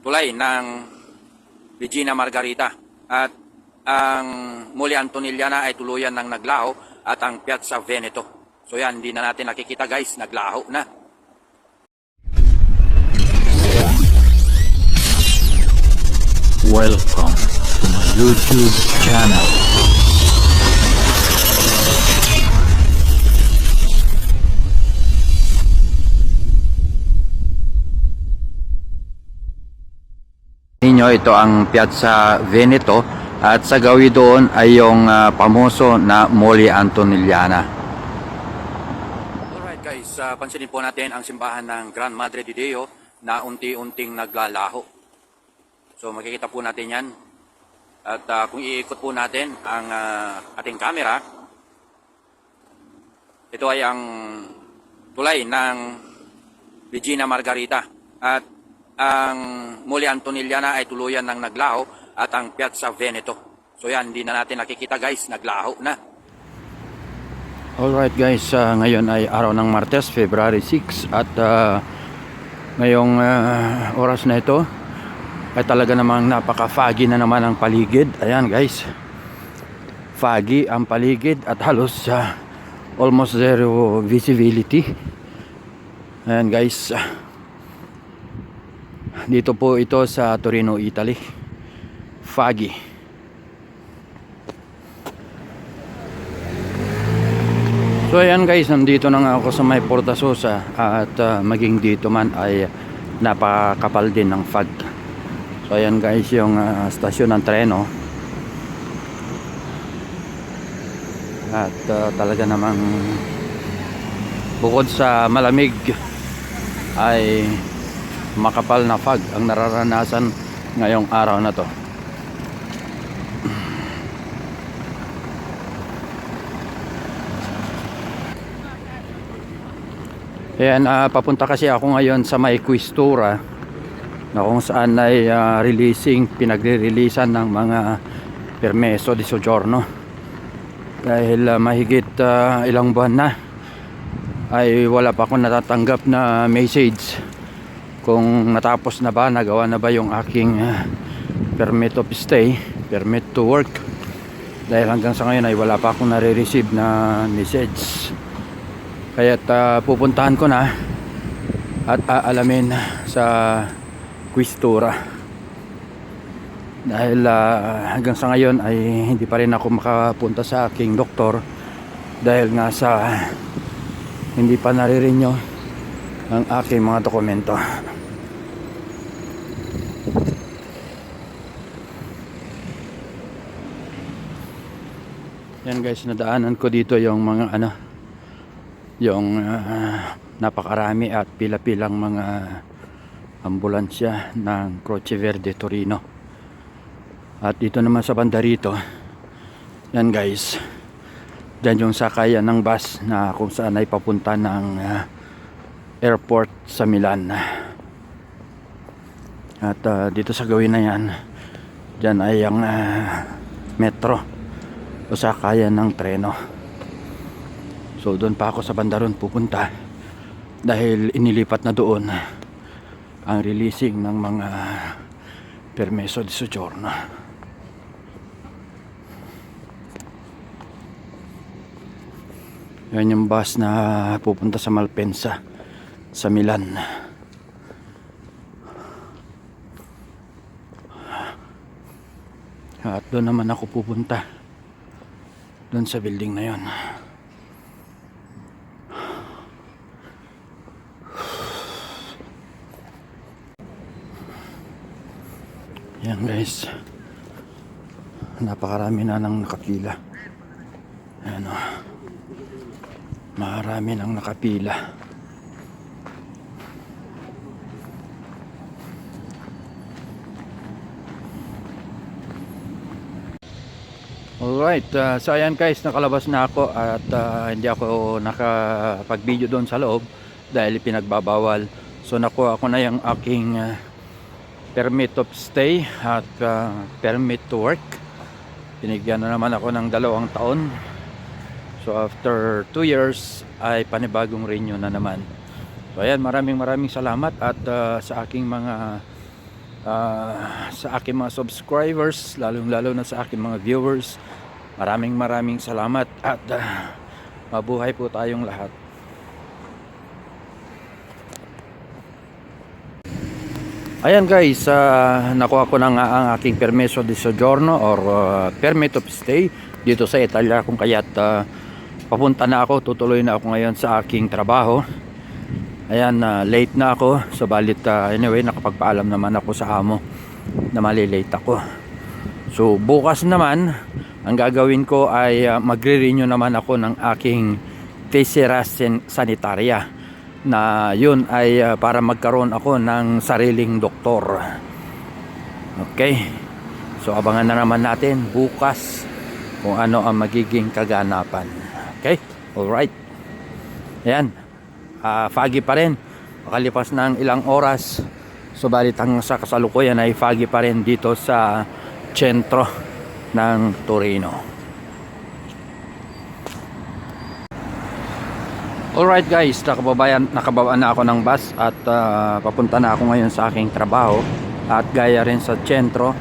tulay ng Regina Margarita. At ang Muli Antoniliana ay tuluyan ng naglaho at ang Piazza Veneto. So yan, hindi na natin nakikita guys, naglaho na. Welcome to my YouTube channel. Ito ang Piazza Veneto at sa gawi doon ay yung ah, pamoso na Moli Antoniliana. Alright guys, ah, pansinin po natin ang simbahan ng Gran Madre di Deo na unti-unting naglalaho. So makikita po natin yan. At ah, kung iikot po natin ang ah, ating camera, ito ay ang tulay ng Regina Margarita. At ang Muli Antoniliana ay tuluyan ng naglaho at ang Piazza Veneto. So yan, hindi na natin nakikita guys, naglaho na. Alright guys, ah, ngayon ay araw ng Martes, February 6 at ah, ngayong ah, oras na ito ay talaga namang napaka-foggy na naman ang paligid. Ayan guys, foggy ang paligid at halos ah, almost zero visibility. Ayan guys, dito po ito sa Torino, Italy. Foggy. So ayan guys, nandito na nga ako sa may Porta Sosa at ah, maging dito man ay napakapal din ng fog. So ayan guys yung ah, stasyon ng treno. At ah, talaga namang bukod sa malamig ay makapal na fog ang nararanasan ngayong araw na to. Ayan, ah, papunta kasi ako ngayon sa may Questura na kung saan ay ah, releasing, pinagre-releasan ng mga permeso di soggiorno. Dahil ah, mahigit ah, ilang buwan na ay wala pa akong natatanggap na message kung natapos na ba, nagawa na ba yung aking ah, permit of stay, permit to work. Dahil hanggang sa ngayon ay wala pa akong nare-receive na message. Kaya't ah, pupuntahan ko na at aalamin sa Questura. Dahil ah, hanggang sa ngayon ay hindi pa rin ako makapunta sa aking doktor dahil nga sa hindi pa nare-renew ang aking mga dokumento. Yan guys, nadaanan ko dito yung mga ano, yung ah, napakarami at pila-pilang mga ambulansya ng Croce Verde Torino. At dito naman sa banda rito, yan guys, dyan yung sakayan ng bus na kung saan ay papunta ng ah, airport sa Milan. At ah, dito sa gawin na yan, dyan ay ang ah, metro o sakayan ng treno. So doon pa ako sa bandaron pupunta dahil inilipat na doon ang releasing ng mga permeso di soggiorno. Yan yung bus na pupunta sa Malpensa sa Milan. At doon naman ako pupunta. Doon sa building na yon. Yan guys. Napakarami na nang nakapila. Ayan o. Marami nang nakapila. Alright, uh, so ayan guys, nakalabas na ako at ah, hindi ako nakapag-video doon sa loob dahil pinagbabawal. So nakuha ako na yung aking ah, permit of stay at ah, permit to work. Binigyan na naman ako ng dalawang taon. So after 2 years ay panibagong renew na naman. So ayan, maraming maraming salamat at ah, sa aking mga ah, sa aking mga subscribers, lalong-lalo na sa aking mga viewers. Maraming maraming salamat at ah, mabuhay po tayong lahat. Ayan guys, ah, nakuha ko na nga ang aking permeso di soggiorno or ah, permit of stay dito sa Italia kung kaya't ah, papunta na ako, tutuloy na ako ngayon sa aking trabaho. Ayan, ah, late na ako, subalit ah, anyway nakapagpaalam naman ako sa amo na malilate ako. So bukas naman, ang gagawin ko ay ah, magre-renew naman ako ng aking Tessera San- Sanitaria na yun ay uh, para magkaroon ako ng sariling doktor. Okay. So abangan na naman natin bukas kung ano ang magiging kaganapan. Okay? Alright. Ayan. Ah, foggy pa rin. Makalipas ng ilang oras. Subalit ang sa kasalukuyan ay foggy pa rin dito sa sentro ng Torino. Alright guys, nakababayan, nakababaan na ako ng bus at ah, papunta na ako ngayon sa aking trabaho at gaya rin sa sentro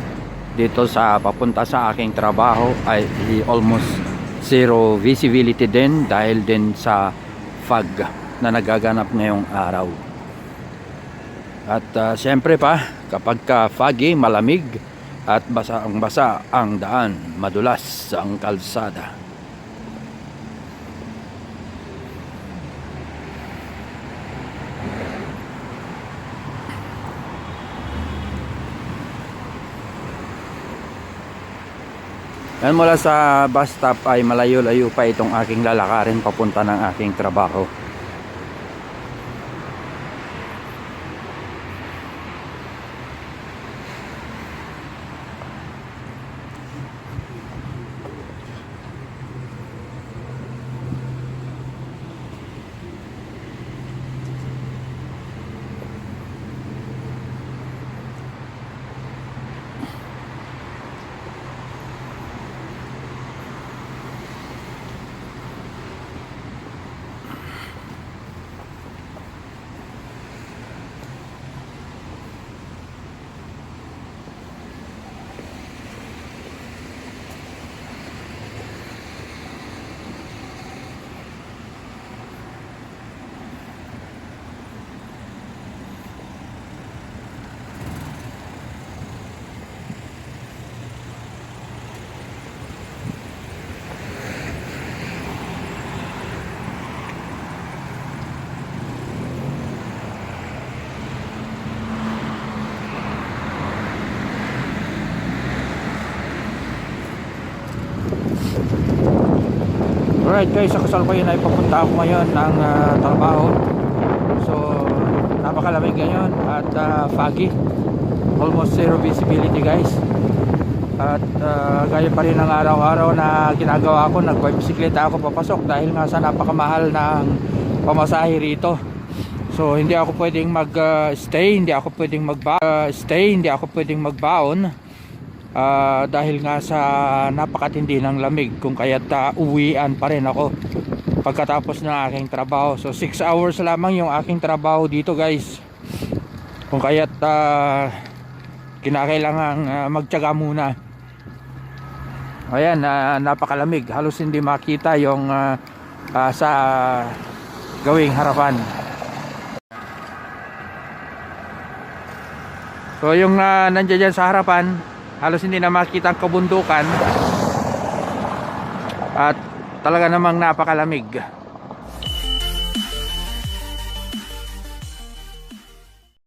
dito sa papunta sa aking trabaho ay almost zero visibility din dahil din sa fog na nagaganap ngayong araw. At ah, syempre pa, kapag ka foggy, malamig at basa ang basa ang daan, madulas ang kalsada. Yan mula sa bus stop ay malayo-layo pa itong aking lalakarin papunta ng aking trabaho. Alright guys, sa kasalukuyan ay papunta ako ngayon ng ah, trabaho. So, napakalamig ngayon at ah, foggy. Almost zero visibility guys. At ah, gaya pa rin ng araw-araw na ginagawa ko, nagbibisikleta ako papasok dahil nga sa napakamahal ng pamasahe rito. So, hindi ako pwedeng mag-stay, hindi ako pwedeng magba stay, hindi ako pwedeng magbaon. Ah, dahil nga sa napakatindi ng lamig kung kaya't uh, uwian pa rin ako pagkatapos ng aking trabaho. So 6 hours lamang yung aking trabaho dito guys. Kung kaya't uh, kinakailangan uh, magtyaga muna. Ayan ah, napakalamig. Halos hindi makita yung ah, ah, sa gawing harapan. So yung uh, nandiyan sa harapan halos hindi na makita ang kabundukan. At talaga namang napakalamig